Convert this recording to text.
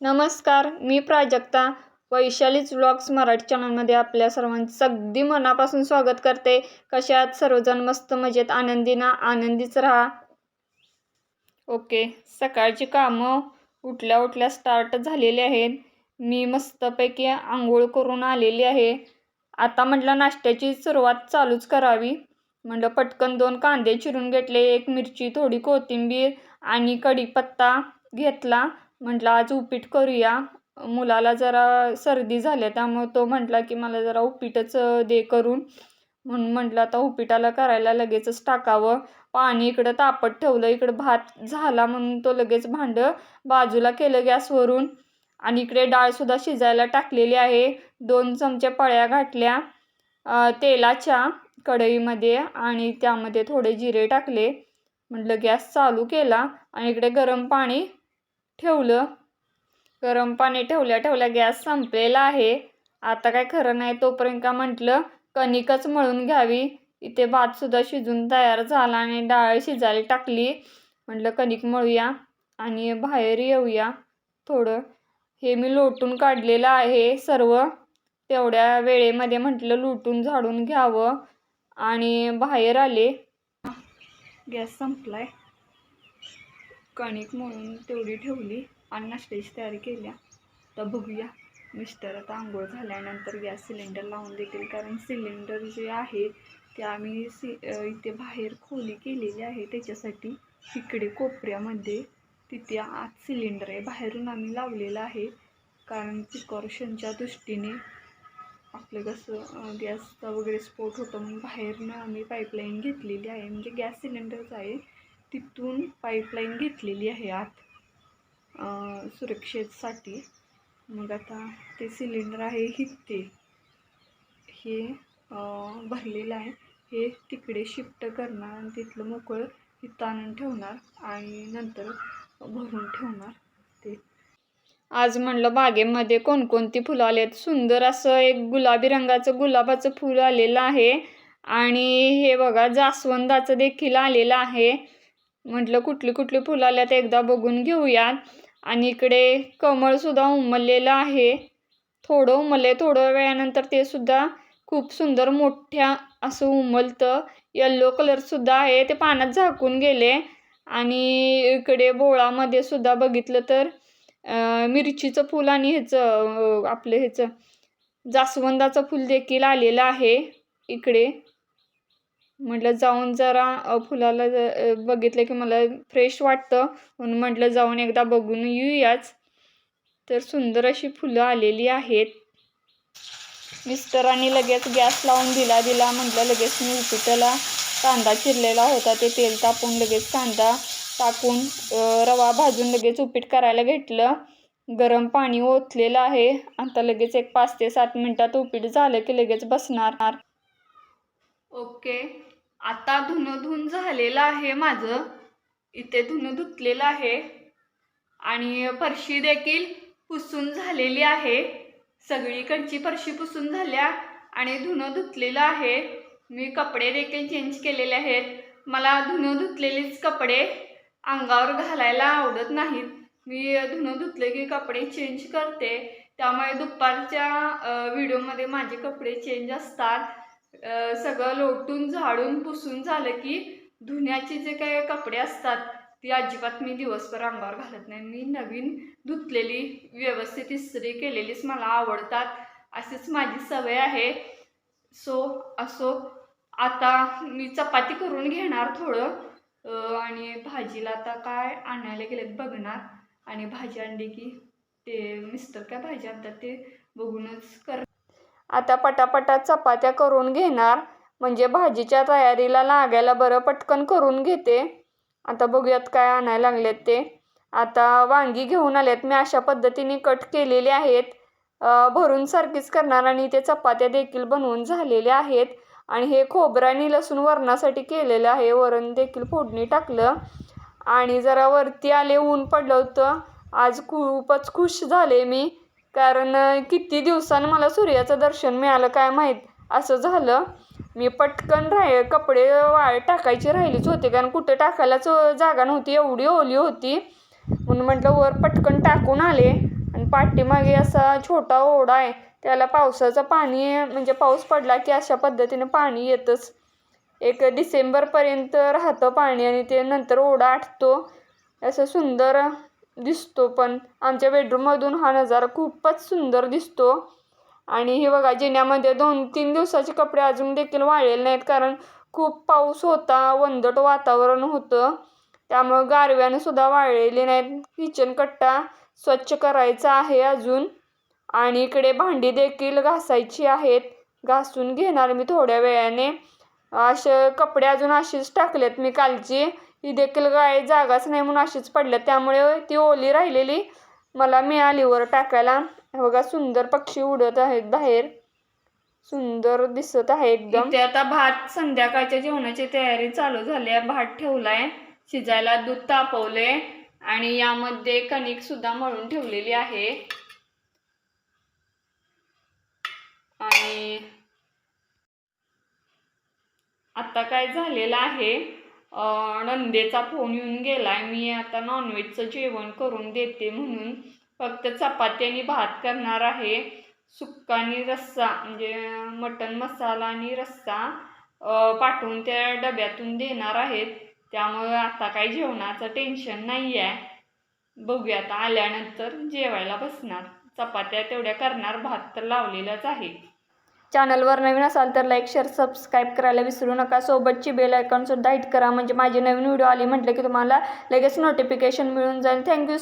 नमस्कार मी प्राजक्ता. वैशालीच व्लॉग्स मराठी चॅनलमध्ये आपल्या सर्वांचं अगदी मनापासून स्वागत करते. कशात सर्वजण? मस्त मजेत आनंदी ना आनंदीच राहा. ओके सकाळची कामं उठल्या उठल्या स्टार्ट झालेली आहेत. मी मस्तपैकी आंघोळ करून आलेली आहे. आता म्हटलं नाश्त्याची सुरुवात चालूच करावी. म्हटलं पटकन दोन कांदे चिरून घेतले एक मिरची थोडी कोथिंबीर आणि कढीपत्ता घेतला. म्हटलं आज उपीट करूया. मुलाला जरा सर्दी झाल्या त्यामुळं तो म्हटला की मला जरा उपीटच दे करून. म्हणून म्हटलं आता उपीटाला करायला लगेचच टाकावं. पाणी इकडं तापत ठेवलं इकडं भात झाला म्हणून तो लगेच भांडं बाजूला केलं गॅसवरून. आणि इकडे डाळसुद्धा शिजायला टाकलेली आहे. दोन चमचे पळ्या घातल्या तेलाच्या कढईमध्ये आणि त्यामध्ये थोडे जिरे टाकले. म्हटलं गॅस चालू केला. आणि इकडे गरम पाणी ठेवलं. गरम पाणी ठेवल्या ठेवल्या गॅस संपलेला आहे. आता काय खरं नाही तोपर्यंत का म्हटलं कणिकच मळून घ्यावी. इथे भातसुद्धा शिजून तयार झाला आणि डाळ शिजायला टाकली. म्हटलं कणिक मळूया आणि बाहेर येऊया. थोडं हे मी लोटून काढलेलं आहे सर्व. तेवढ्या वेळेमध्ये म्हटलं लुटून झाडून घ्यावं आणि बाहेर आले. गॅस संपलाय. कणिक म्हणून तेवढी ठेवली आणि नाश्त्याची तयारी केल्या. तर बघूया. मिस्टर आता आंघोळ झाल्यानंतर गॅस सिलेंडर लावून देतील. कारण सिलेंडर जे आहे ते आम्ही सि इथे बाहेर खोली केलेली आहे. त्याच्यासाठी इकडे कोपऱ्यामध्ये तिथे आत सिलेंडर आहे. बाहेरून आम्ही लावलेलं आहे. कारण प्रिकॉशनच्या दृष्टीने आपलं कसं गॅसचा वगैरे स्फोट होतो म्हणून बाहेरनं आम्ही पाईपलाईन घेतलेली आहे. म्हणजे गॅस सिलेंडरच आहे. तिथून पाईपलाईन घेतलेली आहे आत सुरक्षेसाठी. मग आता ते सिलेंडर आहे हिते हे भरलेलं आहे. हे तिकडे शिफ्ट करणार आणि तिथलं मोकळं इथं आणून ठेवणार आणि नंतर भरून ठेवणार ते. आज म्हणलं बागेमध्ये कोणकोणती फुलं आली आहेत. सुंदर असं एक गुलाबी रंगाचं गुलाबाचं फुल आलेलं आहे. आणि हे बघा जास्वंदाचं देखील आलेलं आहे. म्हटलं कुठली कुठली फुलं आल्यात एकदा बघून घेऊयात. आणि इकडे कमळसुद्धा उमललेलं आहे. थोडं उमलले थोडं वेळानंतर ते सुद्धा खूप सुंदर मोठ्या असं उमलतं. येल्लो कलरसुद्धा आहे ते पाण्यात झाकून गेले. आणि इकडे बोळामध्ये सुद्धा बघितलं तर मिरचीचं फूल आणि ह्याचं आपलं ह्याचं जास्वंदाचं फूल देखील आलेलं आहे इकडे. म्हटलं जाऊन जरा फुलाला बघितलं की मला फ्रेश वाटतं. म्हणून म्हटलं जाऊन एकदा बघून येऊयाच. तर सुंदर अशी फुलं आलेली आहेत. मिस्टरांनी लगेच गॅस लावून दिला दिला. म्हटलं लगेच मी उपीटाला कांदा चिरलेला होता. ते तेल तापून लगेच कांदा टाकून रवा भाजून लगेच उपीट करायला घेतलं. गरम पाणी ओतलेलं आहे. आता लगेच एक पाच ते सात मिनटात उपीट झालं की लगेच बसणार. ओके. आता धुणं धुन झालेलं आहे माझं. इथे धुणं धुतलेलं आहे. आणि फरशी देखील पुसून झालेली आहे. सगळीकडची फरशी पुसून झाल्या आणि धुणं धुतलेलं आहे. मी कपडे देखील चेंज केलेले आहेत. मला धुणं धुतलेलेच कपडे अंगावर घालायला आवडत नाहीत. मी धुणं धुतले की कपडे चेंज करते. त्यामुळे दुपारच्या व्हिडिओमध्ये माझे कपडे चेंज असतात. सगळं लोटून झाडून पुसून झालं की धुण्याचे जे काही कपडे असतात ती अजिबात मी दिवसभर अंगावर घालत नाही. मी नवीन धुतलेली व्यवस्थित इस्त्री केलेलीच मला आवडतात. अशीच माझी सवय आहे. सो असो आता मी चपाती करून घेणार थोडं. आणि भाजीला आता काय आणायला गेलेत बघणार. आणि भाजी आणली की ते मिस्टर काय भाजी आणतात ते बघूनच कर आता पटापटा चपात्या करून घेणार. म्हणजे भाजीच्या तयारीला लागायला बरं पटकन करून घेते. आता बघूयात काय आणायला लागलेत ते. आता वांगी घेऊन आलेत. मी अशा पद्धतीने कट केलेले आहेत. भरून सारखीच करणार आणि ते चपात्या देखील बनवून झालेल्या आहेत. आणि हे खोबरं आणि लसूण वरणासाठी केलेलं आहे. वरण देखील फोडणी टाकलं. आणि जरा वरती आले ऊन पडलं होतं. आज खूपच खुश झाले मी. कारण किती दिवसानं मला सूर्याचं दर्शन मिळालं काय माहीत? असं झालं. मी पटकन राह कपडे वाळ टाकायचे राहिलीच होते. कारण कुठे टाकायलाच जागा नव्हती. एवढी ओली होती. म्हणून म्हटलं वर पटकन टाकून आले. आणि पाठीमागे असा छोटा ओढा आहे. त्याला पावसाचं पाणी म्हणजे पाऊस पडला की अशा पद्धतीने पाणी येतंच. एक डिसेंबरपर्यंत राहतं पाणी आणि ते नंतर ओढा आटतो. असं सुंदर दिसतो पण आमच्या बेडरूममधून हा नजारा खूपच सुंदर दिसतो. आणि हे बघा जिन्यामध्ये दोन तीन दिवसाचे कपडे अजून देखील वाळलेले नाहीत कारण खूप पाऊस होता वंदट वातावरण होतं. त्यामुळं गारव्याने सुद्धा वाळलेले नाहीत. किचन कट्टा स्वच्छ करायचा आहे अजून. आणि इकडे भांडी देखील घासायची आहेत. घासून घेणार मी थोड्या वेळाने. असे कपडे अजून अशीच टाकलेत मी कालची. ती देखील गाय जागाच नाही म्हणून अशीच पडल्या. त्यामुळे ती ओली राहिलेली मला मिळाली वर टाकायला बघा सुंदर पक्षी उडत आहेत बाहेर. सुंदर दिसत आहे एकदम. ते आता भात संध्याकाळच्या जेवणाची तयारी चालू झाली आहे. भात ठेवलाय शिजायला दूध तापवले आणि यामध्ये कणिक सुद्धा मळून ठेवलेली आहे. आणि आता काय झालेलं आहे? नंदेचा फोन येऊन गेलाय मी आता नॉनव्हेजचं जेवण करून देते म्हणून. फक्त चपाती आणि भात करणार आहे. सुक्का आणि रस्सा म्हणजे मटण मसाला आणि रस्सा पाठवून त्या डब्यातून देणार आहेत. त्यामुळे आता काही जेवणाचं टेन्शन नाही आहे बघूया आता आल्यानंतर जेवायला बसणार. चपात्या तेवढ्या करणार भात तर लावलेलाच आहे. चॅनलवर नवीन असाल तर लाईक शेअर सबस्क्राईब करायला विसरू नका. सोबतची बेल आयकॉनसुद्धा हिट करा. म्हणजे माझी नवीन व्हिडिओ आली म्हटलं की तुम्हाला लगेच नोटिफिकेशन मिळून जाईल. थँक्यू